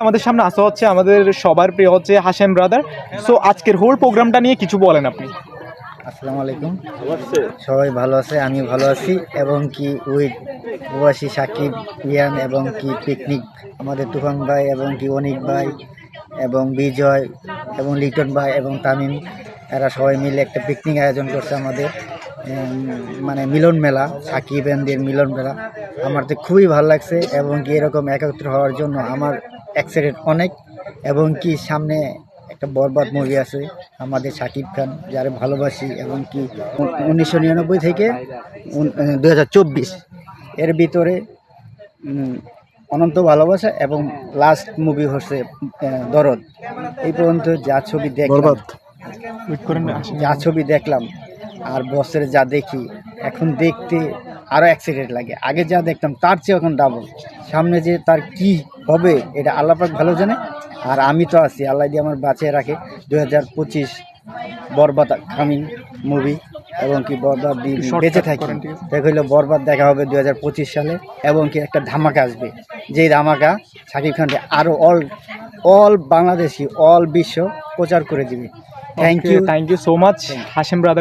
আমাদের সামনে আসা হচ্ছে আমাদের সবার প্রিয় হচ্ছে হাসেম ব্রাদার সো আজকের হোল প্রোগ্রামটা নিয়ে কিছু বলেন আপনি। আসসালামু আলাইকুম। সবাই ভালো আছে আমি ভালো আছি। এবং কি উইথ প্রবাসী সাকিব ইয়ান এবং কি পিকনিক, আমাদের তুফান ভাই এবং কি অনিক ভাই এবং বিজয় এবং লিটন ভাই এবং তামিম, এরা সবাই মিলে একটা পিকনিক আয়োজন করছে আমাদের মানে মিলন মেলা, সাকিব এনদের মিলন মেলা। আমার তো খুবই ভালো লাগছে এবং কি এরকম একত্র হওয়ার জন্য আমার এক্সাইটেড অনেক এবং কি সামনে একটা বরবাদ মুভি আছে আমাদের শাকিব খান যারা ভালোবাসি এবং কি উনিশশো নিরানব্বই থেকে দু হাজার চব্বিশ। এর ভিতরে অনন্ত ভালোবাসা এবং লাস্ট মুভি হচ্ছে দরদ। এই পর্যন্ত যা ছবি দেখলাম। যা ছবি দেখলাম আর বসের যা দেখি এখন দেখতে আরও এক্সাইটেড লাগে। আগে যা দেখতাম তার চেয়ে এখন ডাবল সামনে যে তার কি হবে এটা আল্লাপাক ভালো জানে। আর আমি তো আছি আল্লাহ দিয়ে আমার বাঁচিয়ে রাখে। দু হাজার পঁচিশ বরবাদ কামিং মুভি এবং কি বরবাদ বেঁচে থাকি? দেখ হইল বরবাদ দেখা হবে দু হাজার পঁচিশ সালে এবং কি একটা ধামাকা আসবে। যেই ধামাকা শাকিব খানকে আরও অল অল বাংলাদেশি অল বিশ্ব প্রচার করে দিবে। Thank you thank you so much Hashem brother